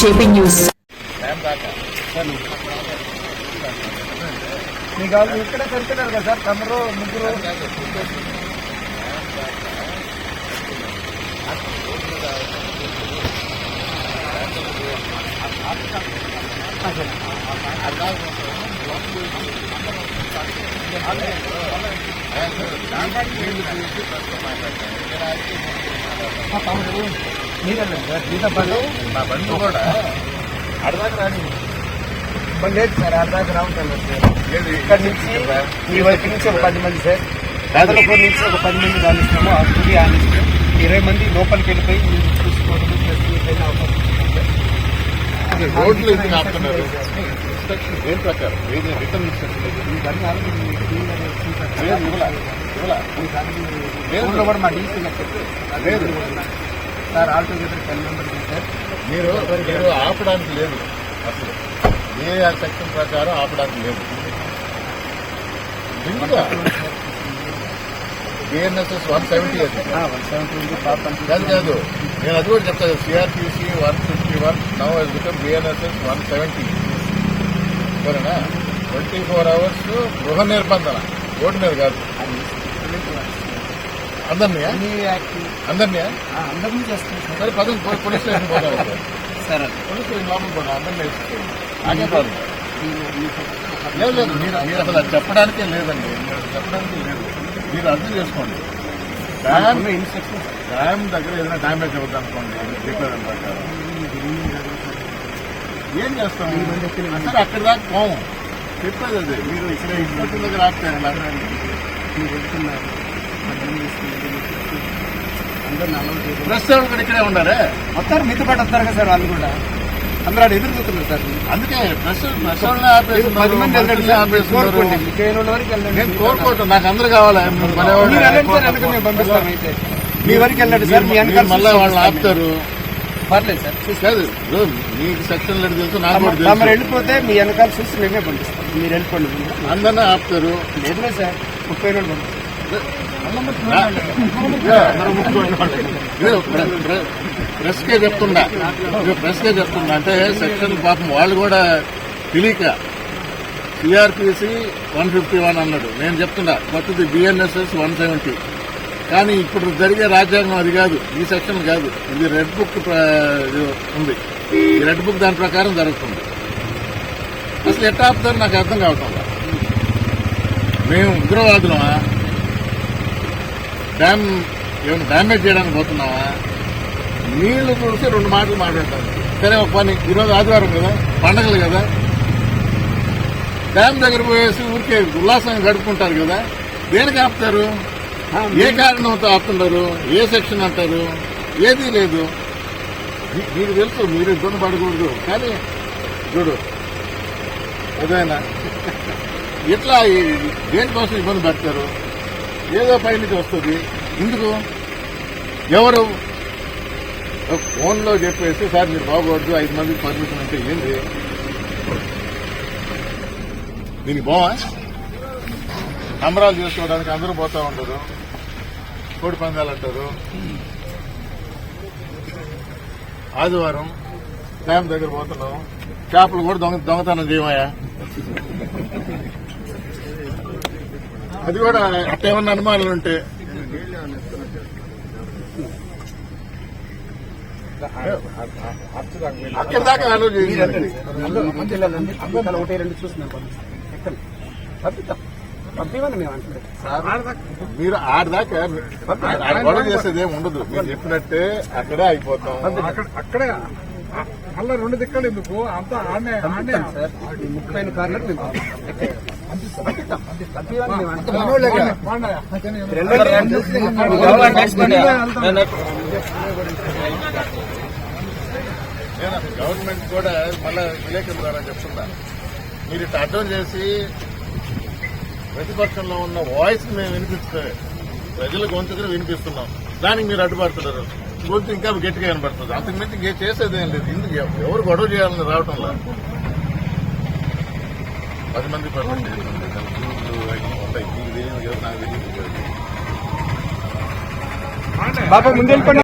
JP news. మీకు వాళ్ళు ఇక్కడే సరిపోయినారు కదా సార్ తమరు ముగ్గురు. తమ్ముడు లేదు సార్ అర్ధాకి రావుతాను సార్? ఇక్కడ నుంచి ఈ వైపు నుంచి ఒక పది మంది సార్ పెదలపూర్ నుంచి ఒక పది మంది కానిస్తాము ఆ తుది ఆనిస్తాం ఇరవై మంది లోపలికి వెళ్ళిపోయి చూసుకోవడం. రోడ్లు దేని ప్రకారం ఏది రిటర్న్ ఇన్స్ట్రక్షన్ లేదు. ఈ బండి ఆల్రెడీ మీ క్లీన్గా చేసింది సార్. లేదు మా డీసీ. లేదు. Sir all together ten members sir. మీరు మీరు ఆపడానికి లేదు అసలు. ఏ సెక్షన్ ప్రకారం ఆపడానికి లేదు. బిఎన్ఎస్ఎస్ వన్ సెవెంటీ అది. వన్ సెవెంటీ ఉంది కాదు కాదు. నేను అది కూడా చెప్తాను. CRPC one fifty one now become BNSS one seventy. సరేనా? ట్వంటీ ఫోర్ అవర్స్ గృహ నిర్బంధన. రోడ్డు మీద కాదు. అందరినీ అన్ని యాక్టివ్. అందరినీ అందరినీ చేస్తాం సార్ సరే పదం పోలీస్ స్టేషన్ పోదాం సరే. పోలీస్ స్టేషన్ లోపల పోదాం అందరినీ వేసుకోండి. నాకే ప్రాబ్లం లేదు లేదు మీరు మీరు అసలు అది చెప్పడానికే లేదండి. చెప్పడానికే లేదు. మీరు అర్థం చేసుకోండి. డ్యామ్ డ్యామ్ దగ్గర ఏదైనా డ్యామేజ్ అవుతుంది అనుకోండి ఏం చేస్తాం? సరే అక్కడి దాకా పోము చెప్పేది అదే. మీరు ఇక్కడ ఇన్స్పెక్టర్ దగ్గర ఆపుతారు మీరు వెళ్తున్నారు అందరూ నల్లలు చేసి ప్రెస్ వాళ్ళు కూడా ఇక్కడే ఉండారే వస్తారు మీతో పాటు వస్తారు కదా సార్ వాళ్ళు కూడా. అందరూ ఆడ ఎదురు చూస్తున్నారు సార్. అందుకే పది మంది వెళ్ళండి కోరుకోండి. వరకు వెళ్ళండి. నేను కోరుకోవటం. నాకు అందరు కావాలి. మీరు వెళ్ళండి సార్ ఎందుకు మేము పంపిస్తాం అయితే. మీ వరకు వెళ్ళండి సార్. మీ వెనకాల మళ్ళా వాళ్ళని ఆపుతారు. పర్లేదు సార్. కాదు మీకు సెక్షన్ లేదు తెలుసు నాకు కూడా వెళ్ళిపోతే మీ వెనకాల చూసి మేమే పంపిస్తాం. మీరు వెళ్ళిపోండి. అందరినీ ఆపుతారు. లేదులే సార్. ముప్పై రోజులు పంపిస్తాం. ప్రెస్ కే చెప్తుండా. ఇక ప్రెస్ కే అంటే సెక్షన్ పాపం వాళ్ళు కూడా తెలియక సిఆర్పిసి వన్ ఫిఫ్టీ వన్ అన్నాడు. నేను చెప్తున్నా కొత్తది బిఎన్ఎస్ఎస్ వన్ సెవెంటీ. కానీ ఇప్పుడు జరిగే రాజ్యాంగం అది కాదు ఈ సెక్షన్ కాదు. ఇది రెడ్ బుక్ ఉంది. ఈ రెడ్ బుక్ దాని ప్రకారం జరుగుతుంది. అసలు ఎట్లా ఆపుతారు నాకు అర్థం కావటం మేము ఉగ్రవాదులమా? డ్యామ్ ఏమైనా డ్యామేజ్ చేయడానికి పోతున్నావా? నీళ్ళు చూసి రెండు మాటలు మాట్లాడతారు. సరే ఒక పని ఈరోజు ఆదివారం కదా? పండగలు కదా? డ్యామ్ దగ్గర పోయేసి ఊరికే ఉల్లాసంగా గడుపుకుంటారు కదా? దేనికి ఆపుతారు? ఏ కారణంతో ఆపుతున్నారు? ఏ సెక్షన్ అంటారు? ఏదీ లేదు. మీకు తెలుసు మీరు ఇబ్బంది పడకూడదు. కానీ చూడు ఏదైనా. ఎట్లా దేనికోసం ఇబ్బంది పెడతారు? ఏదో పై నుంచి వస్తుంది. ఎందుకు? ఎవరు? ఫోన్లో చెప్పేసి సార్ మీరు బాగోడదు ఐదు మందికి పర్మిషన్ అంటే ఏంది? దీనికి బావా సంబరాలు చేసుకోవడానికి అందరూ పోతా ఉంటారు. కోడి పందాలు అంటారు. ఆదివారం డ్యామ్ దగ్గర పోతున్నాం. చేపలు కూడా దొంగ దొంగతనం చేయమయ్యా. అది కూడా అట్టేమన్నా అనుమానాలు ఉంటే. అక్కడి దాకా ఒకటి రెండు పంపిస్తాం పంపివ్వండి మేము మీరు ఆడదాకా ఆడ గొడవ చేసేది ఏమి ఉండదు. మీరు చెప్పినట్టే అక్కడే అయిపోతాం. అక్కడే మళ్ళా రెండు దిక్కలు ఎందుకు? అంతా ఆడనే ఆడనే ముప్పై అసలు గవర్నమెంట్ కూడా మళ్ళా విలేకరుల ద్వారా చెప్తున్నా మీరు ఇట్లా అర్థం చేసి ప్రతిపక్షంలో ఉన్న వాయిస్ మేము వినిపిస్తే ప్రజల గొంతుకుని వినిపిస్తున్నాం. దానికి మీరు అడ్డుపడుతున్నారు. గొంతు ఇంకా గట్టిగా వినపడుతుంది అంతకుమించి ఇంకే చేసేది ఏం లేదు. ఇందుకు ఎవరు గొడవ చేయాలని రావటం లేదు పది మంది పర్మిట్ చేస్తుంది దాని ఉంటాయి. నాకు తెలియదు. బాబా ముందు వెళ్ళిపోండి